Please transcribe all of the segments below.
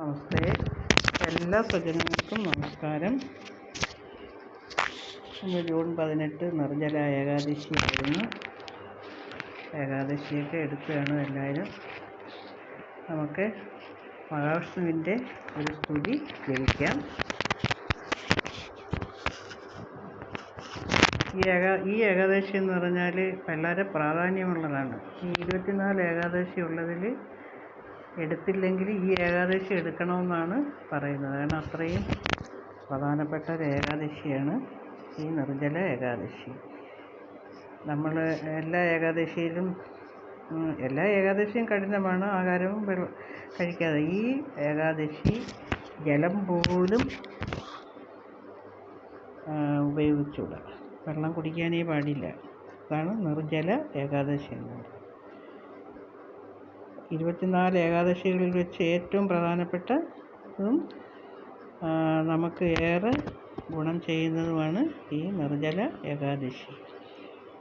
നമസ്തേ. എല്ലാ സജ്ജനങ്ങൾക്കും നമസ്കാരം. ഇന്ന് ജൂൺ പതിനെട്ട് നിർജല ഏകാദശിയായിരുന്നു ഏകാദശിയൊക്കെ എടുക്കുകയാണ് എല്ലാവരും. നമുക്ക് മഹാവിഷ്ണുവിന്റെ ഒരു സ്തുതി ജപിക്കാം. ഈ ഏകാ ഈ ഏകാദശി എന്ന് പറഞ്ഞാൽ വളരെ പ്രാധാന്യമുള്ളതാണ്. ഈ ഇരുപത്തിനാല് ഏകാദശി ഉള്ളതിൽ എടുത്തില്ലെങ്കിൽ ഈ ഏകാദശി എടുക്കണമെന്നാണ് പറയുന്നത്. കാരണം അത്രയും പ്രധാനപ്പെട്ട ഒരു ഏകാദശിയാണ് ഈ നിർജല ഏകാദശി. നമ്മൾ എല്ലാ ഏകാദശിയിലും എല്ലാ ഏകാദശിയും കഠിനമാണ് ആഹാരവും കഴിക്കാതെ. ഈ ഏകാദശി ജലം പോലും ഉപയോഗിച്ചുകൂടാ. വെള്ളം കുടിക്കാനേ പാടില്ല. അതാണ് നിർജല ഏകാദശി എന്ന് പറയുന്നത്. ഇരുപത്തിനാല് ഏകാദശികളിൽ വെച്ച് ഏറ്റവും പ്രധാനപ്പെട്ടതും നമുക്ക് ഏറെ ഗുണം ചെയ്യുന്നതുമാണ് ഈ നിർജല ഏകാദശി.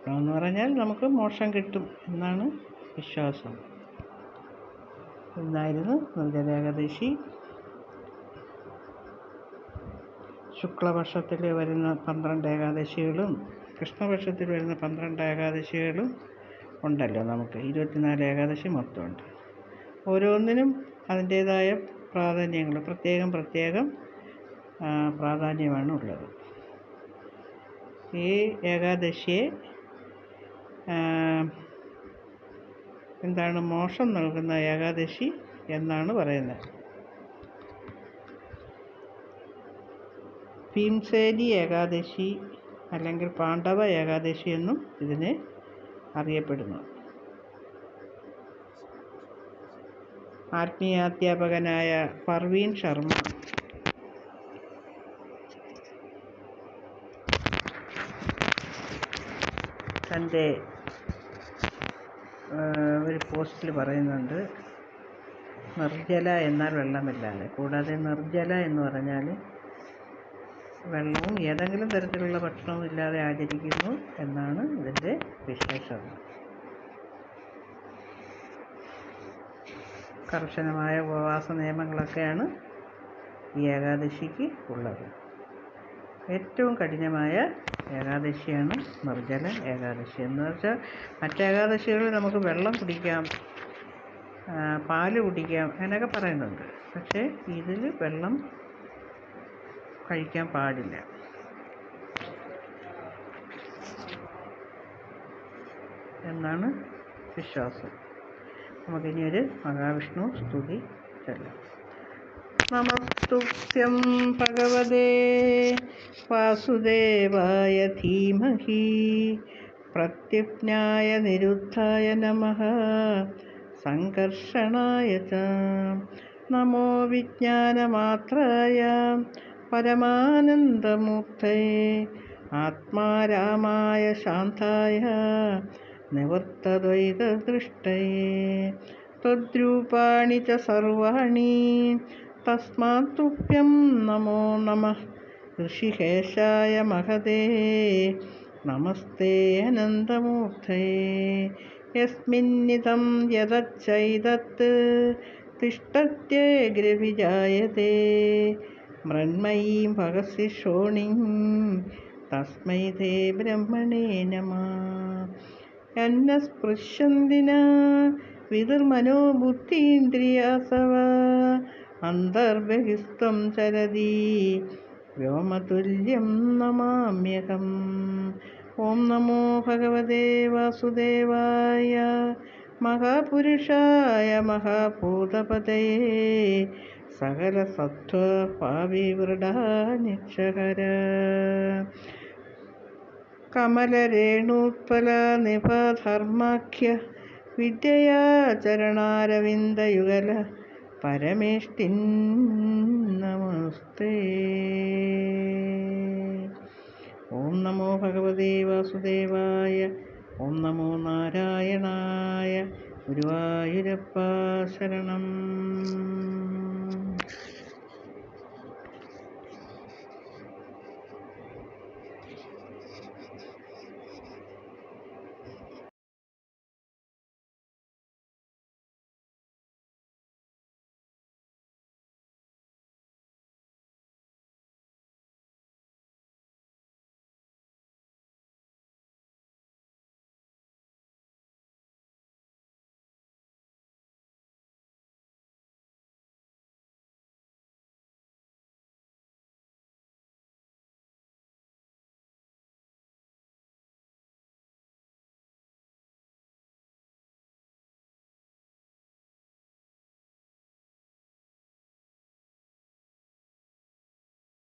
എന്ന് പറഞ്ഞാൽ നമുക്ക് മോക്ഷം കിട്ടും എന്നാണ് വിശ്വാസം. എന്നായിരുന്നു നിർജല ഏകാദശി. ശുക്ലപക്ഷത്തിൽ വരുന്ന പന്ത്രണ്ട് ഏകാദശികളും കൃഷ്ണപക്ഷത്തിൽ വരുന്ന പന്ത്രണ്ട് ഏകാദശികളും ഉണ്ടല്ലോ നമുക്ക്. ഇരുപത്തിനാല് ഏകാദശി മൊത്തമുണ്ട്. ഓരോന്നിനും അതിന്റേതായ പ്രാധാന്യങ്ങൾ. പ്രത്യേകം പ്രത്യേകം പ്രാധാന്യമാണ് ഉള്ളത്. ഈ ഏകാദശിയെ എന്താണ് മോക്ഷം നൽകുന്ന ഏകാദശി എന്നാണ് പറയുന്നത്. ഭീംസേനി ഏകാദശി അല്ലെങ്കിൽ പാണ്ഡവ ഏകാദശി എന്നും ഇതിനെ അറിയപ്പെടുന്നു. ആത്മീയാധ്യാപകനായ പർവീൻ ശർമ്മ. തന്റെ ഒരു പോസ്റ്റിൽ പറയുന്നുണ്ട് നിർജല എന്നാൽ വെള്ളമില്ലാതെ. കൂടാതെ നിർജല എന്ന് പറഞ്ഞാൽ വെള്ളവും ഏതെങ്കിലും തരത്തിലുള്ള ഭക്ഷണവും ഇല്ലാതെ ആചരിക്കുന്നു എന്നാണ് ഇതിന്റെ വിശേഷത. കർശനമായ ഉപവാസ നിയമങ്ങളൊക്കെയാണ് ഈ ഏകാദശിക്ക് ഉള്ളത്. ഏറ്റവും കഠിനമായ ഏകാദശിയാണ് നിർജല ഏകാദശി. എന്ന് വെച്ചാൽ മറ്റ് ഏകാദശികളിൽ നമുക്ക് വെള്ളം കുടിക്കാം പാൽ കുടിക്കാം അങ്ങനെയൊക്കെ പറയുന്നുണ്ട്. പക്ഷേ ഇതിൽ വെള്ളം കഴിക്കാൻ പാടില്ല. എന്നാണ് വിശ്വാസം. നമുക്കിനി ഒരു മഹാവിഷ്ണു സ്തുതി ചൊല്ലാം. നമസ്തുഭ്യം ഭഗവതേ വാസുദേവായ ധീമഹി. പ്രത്യുജ്ഞായ നിരുദ്ധായ നമ. സംഘർഷണായ ച. നമോ വിജ്ഞാനമാത്രായ. പരമാനന്ദമൂർത്തേ. ആത്മാരാമായ ശാന്തായ. നിവൃത്തദ്വൈതദൃഷ്ടയെ. ത്വദ്രൂപാണി ച സർവാണി. തസ്മാत् തുഭ്യം നമോ നമഃ. ഋഷികേശായ മഹതേ. നമസ്തേ അനന്തമൂർത്തയെ. യസ്മിന്നിതം യദച്ചൈതത്ത് തിഷ്ടത്യഗ്രവിജായത്തെ മൃണ്മയീം ഭഗസി शोणिं तस्मै തേ ബ്രഹ്മണേ നമ. എന്ന സ്പൃശന്തിന വിതുർമനോ ബുദ്ധീന്ദ്രിയാസവ അന്തർബഹിസ്ത്വം ചരതി വ്യോമതുല്യം നമാമ്യഹം. ഓം നമോ ഭഗവതേ വാസുദേവായ മഹാപുരുഷായ മഹാഭൂതപതയേ സകല സത്വഭാവിവൃഢാനിക്ഷകര കമലരേണൂത്പല വിദ്യയാചരണാരവിന്ദയുഗല വിദ്യയാ ചരണാരവിന്ദയുഗല പരമേഷ്ടിൻ നമസ്തേ. ഓം നമോ ഭഗവതേ വാസുദേവായ ഓം നമോ നാരായണായ ഗുരുവായൂരപ്പ ശരണം.